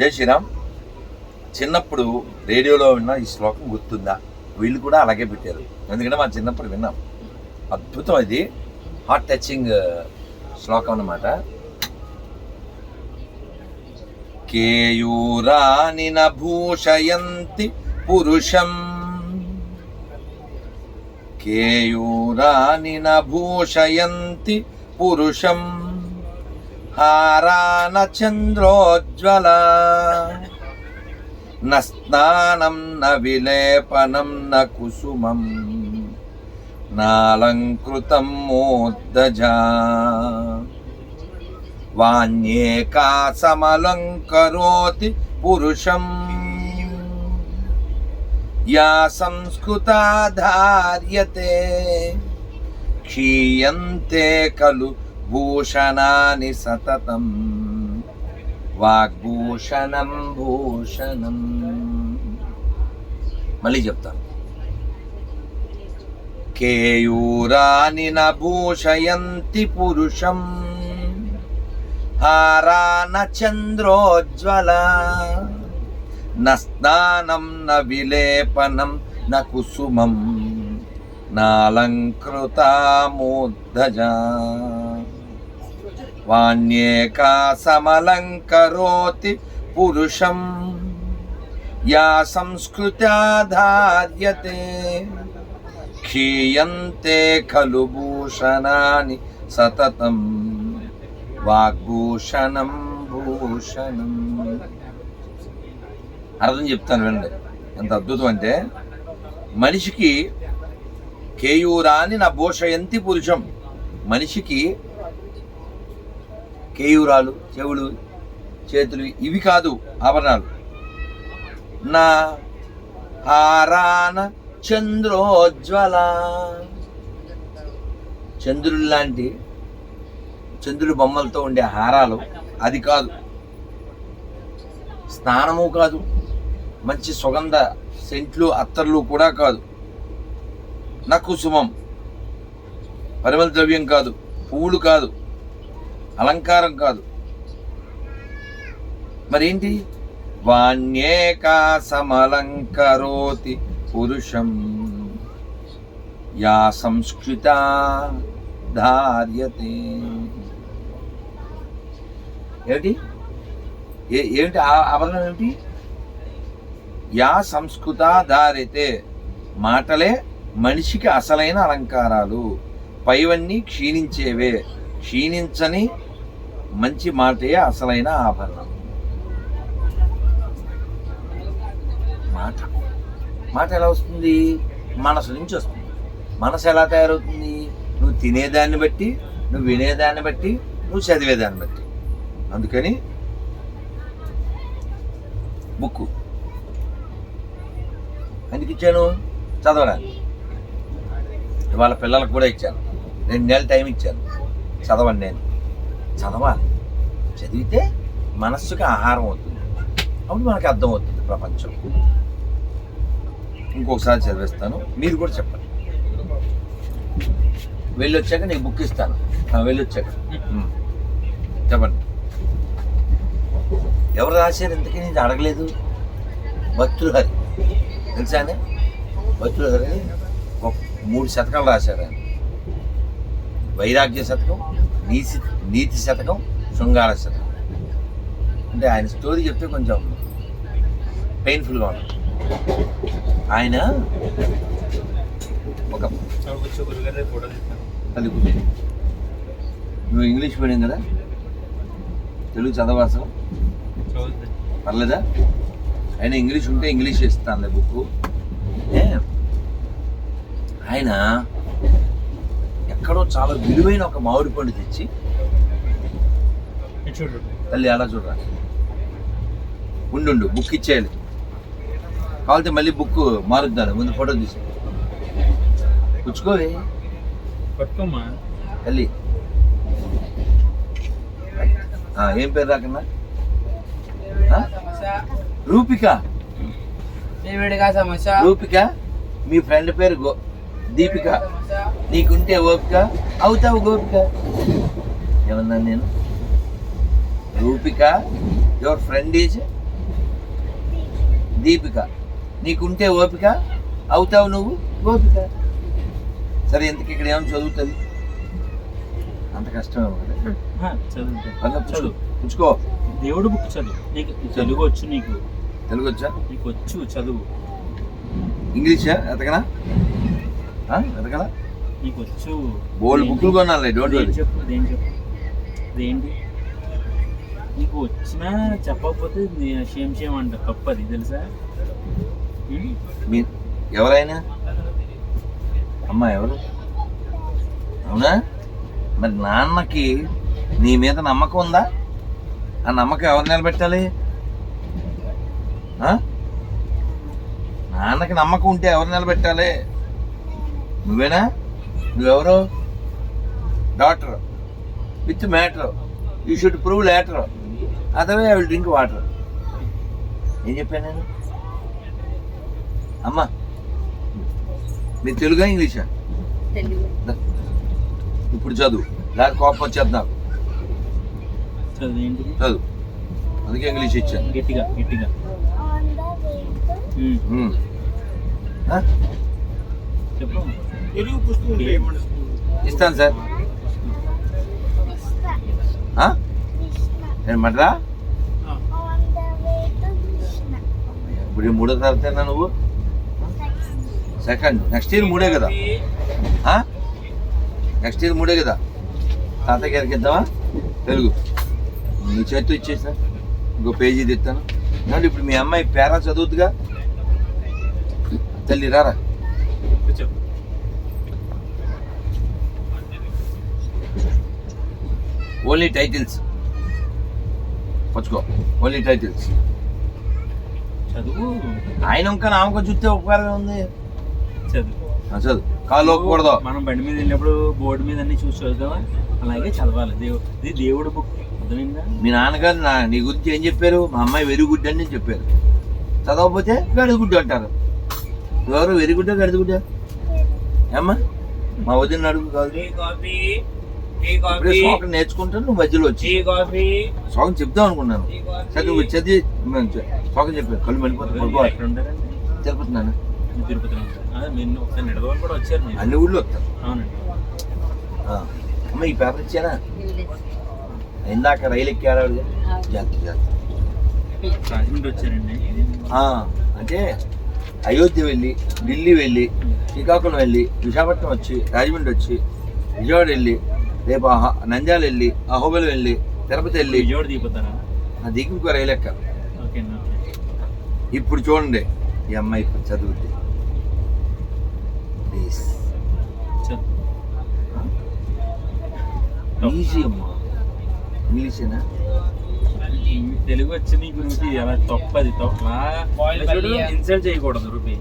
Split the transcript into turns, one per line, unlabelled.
జై శ్రీరామ్. చిన్నప్పుడు రేడియోలో విన్న ఈ శ్లోకం గుర్తుందా? వీళ్ళు కూడా అలాగే పెట్టారు. ఎందుకంటే మా చిన్నప్పుడు విన్నాం. అద్భుతం అది హార్ట్ టచింగ్ శ్లోకం అన్నమాట. కేయూరాని భూషయంతి పురుషం. కేయూరాని భూషయంతి పురుషం. హారాన చంద్రోజ్వల న స్నానం న విలేపనం న కుసుమం నాలంకృతం మోద్దజా వాణ్యేకా సమలంకరోతి పురుషం. యా సంస్కృతా ధార్యతే క్షీయంతే ఖలు భూషణాని సతతం. వాగ్భూషణం భూషణం. మళ్ళీ చెప్తాను కేయూరాని న భూషయంతి పురుషం. హారాన చంద్రోజ్వల. నస్నానం న విలేపనం న కుసుమం. నాలంకృతామూర్ధజా. వాణ్యేకా సమలంకరోతి పురుషం యా సంస్కృత్యా ధార్యతే క్షీయంతే ఖలు భూషణాని సతతం వాగ్భూషణం భూషణం అర్థం చెప్తాను వినండి. ఎంత అద్భుతం అంటే మనిషికి కేయూరాని నా భూషయంతి పురుషం. మనిషికి కేయూరాలు చెవులు చేతులు ఇవి కాదు ఆభరణాలు. నా హారాన చంద్రోజ్వల. చంద్రుడు లాంటి చంద్రుడి బొమ్మలతో ఉండే హారాలు అది కాదు. స్నానము కాదు. మంచి సుగంధ సెంట్లు అత్తర్లు కూడా కాదు. నకుసుమం పరిమళ ద్రవ్యం కాదు. పువ్వులు కాదు. అలంకారం కాదు. మరేంటి? వాణ్యేకా సమలంకరోతి పురుషం యా సంస్కృత ధార్యతే. ఏమిటి? ఏమిటి ఆభరణం ఏమిటి? యా సంస్కృత ధారితే మాటలే మనిషికి అసలైన అలంకారాలు. పైవన్నీ క్షీణించేవే. క్షీణించని మంచి మాటే అసలైన ఆభరణం. మాట. మాట ఎలా వస్తుంది? మనసు నుంచి వస్తుంది. మనసు ఎలా తయారవుతుంది? నువ్వు తినేదాన్ని బట్టి నువ్వు వినేదాన్ని బట్టి నువ్వు చదివేదాన్ని బట్టి. అందుకని బుక్. ఎందుకు ఇచ్చాను? చదవడానికి. వాళ్ళ పిల్లలకు కూడా ఇచ్చాను. రెండు నెలలు టైం ఇచ్చాను. చదవండి నేను చదవాలి. చదివితే మనస్సుకి ఆహారం అవుతుంది. అప్పుడు అర్థం అవుతుంది ప్రపంచం. ఇంకొకసారి చదివిస్తాను. మీరు కూడా చెప్పండి. వెళ్ళొచ్చాక నీకు బుక్ ఇస్తాను. వెళ్ళొచ్చాక. చెప్పండి. ఎవరు రాశారు ఇంతకీ? నేను అడగలేదు. భక్తులహరి తెలుసానే భక్తులహరి హరి మూడు శతకాలు రాశారు ఆయన. వైరాగ్య శతకం నీతి నీతి శతకం శృంగార శతకం. అంటే ఆయన స్టోరీ చెప్తే కొంచెం పెయిన్ఫుల్గా ఉంది ఆయన ఒక నువ్వు ఇంగ్లీష్ మీడియం కదా? తెలుగు చదవాసం పర్లేదా? ఆయన ఇంగ్లీష్ ఉంటే ఇంగ్లీష్ ఇస్తాను బుక్ ఆయన ఎక్కడో చాలా విలువైన ఒక మామిడి పండు తెచ్చి తల్లి అలా చూడరా ఉండు బుక్ ఇచ్చేయాలి. కావాలంటే మళ్ళీ బుక్ మారుద్దాను ముందు ఫోటో తీసి పుచ్చుకోవే.
పట్టుకోమ్మా.
తల్లి. ఏం పేరు రాకన్నా? రూపిక. రూపిక? మీ ఫ్రెండ్ పేరు గో దీపిక. నీకుంటే ఓపిక అవుతావు గోపిక. ఏమన్నా నేను? Rupika your friend is Deepika. నీకుంటే ఓపిక అవుతావు నువ్వు? ఓపిక సరే ఎందుకు ఇక్కడ ఏమైనా చదువుతుంది? అంత కష్టమే కదా
చదువు.
పుచ్చుకో
దేవుడు బుక్ చదువు. నీకు తెలుగు వచ్చు నీకు.
తెలుగు వచ్చా
నీకు వచ్చు చదువు.
ఇంగ్లీషా? ఎతకనా? ఎతకనా?
నీకు వచ్చు
బోల్డ్ బుక్లు కొనాలి డోంట్ వరీ
చెప్పు దేని చెప్పు? దేంటి? నీకు వచ్చినా చెప్పకపోతే నీ- షేమ్ షేమ్ అంట తప్పది తెలుసా?
ఎవరైనా? అమ్మా ఎవరు? అవునా? మరి నాన్నకి నీ మీద నమ్మకం ఉందా? ఆ నమ్మకం ఎవరు నిలబెట్టాలి? నాన్నకి నమ్మకం ఉంటే ఎవరు నిలబెట్టాలి నువ్వేనా? నువ్వెవరు doctor with matter you should prove later అదవే I will drink water ఏం చెప్పాను నేను? అమ్మా మీరు తెలుగా ఇంగ్లీషా. ఇప్పుడు చదువు. దాని కోపం వచ్చేది నాకు.
చదువు.
అందుకే ఇంగ్లీష్ ఇచ్చాను
గట్టిగా గట్టిగా.
ఇస్తాను సార్. మడ్రా ఇప్పుడు మూడో తరగతి నువ్వు? సెకండ్. నెక్స్ట్ ఇయర్ మూడే కదా? నెక్స్ట్ ఇయర్ మూడే కదా? తాతయ్య గారికి ఇద్దామా? తెలుగు. నీ చేతితో ఇచ్చేసా ఇంకో పేజీ తెస్తాను ఇప్పుడు మీ అమ్మాయి పేరా చదువుతుగా తల్లి రారా?
చెప్పు
ఓన్లీ టైటిల్స్ పచ్చుకో ఓన్లీ టైటిల్స్
చదువు.
ఆయన ఇంకా నామకం చూస్తే ఉపకారం ఉంది.
చదువు.
చదువు. కాలు ఒక్కకూడదు
మనం బండి మీద వెళ్ళినప్పుడు బోర్డు మీద అన్ని చూసి చదువుతావా? అలాగే చదవాలి. దేవు ఇది దేవుడు బుక్.
మీ నాన్నగారు నా నీ గురించి ఏం చెప్పారు? మా అమ్మాయి వెరీ గుడ్ అని చెప్పారు. చదవకపోతే గడిద గుడ్డు అంటారు. ఎవరు? వెరీ గుడ్డా ఏమ్మా? మా వదిన అడుగు కాదు. ఇప్పుడే
కాఫీ
శోకం నేర్చుకుంటాను నువ్వు మధ్యలో వచ్చి. శోకం చెప్దాం అనుకున్నాను. సరే నువ్వు చదివి శోకం చెప్పాను కళ్ళు
ఉంటారండి
తిరుపతి నాన్న. అన్ని ఊళ్ళో వస్తాను. అమ్మ ఈ పేపర్ ఇచ్చానా? ఇందాక రైలు ఎక్కాడు. జాగ్రత్త, జాగ్రత్త.
రాజమండ్రి వచ్చారండి.
ఆ, అంటే అయోధ్య వెళ్ళి ఢిల్లీ వెళ్ళి శ్రీకాకుళం వెళ్ళి విశాఖపట్నం వచ్చి రాజమండ్రి వచ్చి విజయవాడ వెళ్ళి రేపు నంద్యాల వెళ్ళి అహోబలి వెళ్ళి తిరుపతి వెళ్ళి.
విజయవాడ దిగిపోతారా
ఆ దిగి ఇంకో రైలు ఎక్క
ఓకే అండి ఓకే
ఇప్పుడు చూడండి ఈ అమ్మాయి ఇప్పుడు చదువుద్ది. ప్లీజ్ ఈజీ అమ్మా. ఇంగ్లీషేనా
తెలుగు వచ్చి గురించి అలా తప్పది తప్ప. ఇన్సల్ట్ చేయకూడదు రూపీ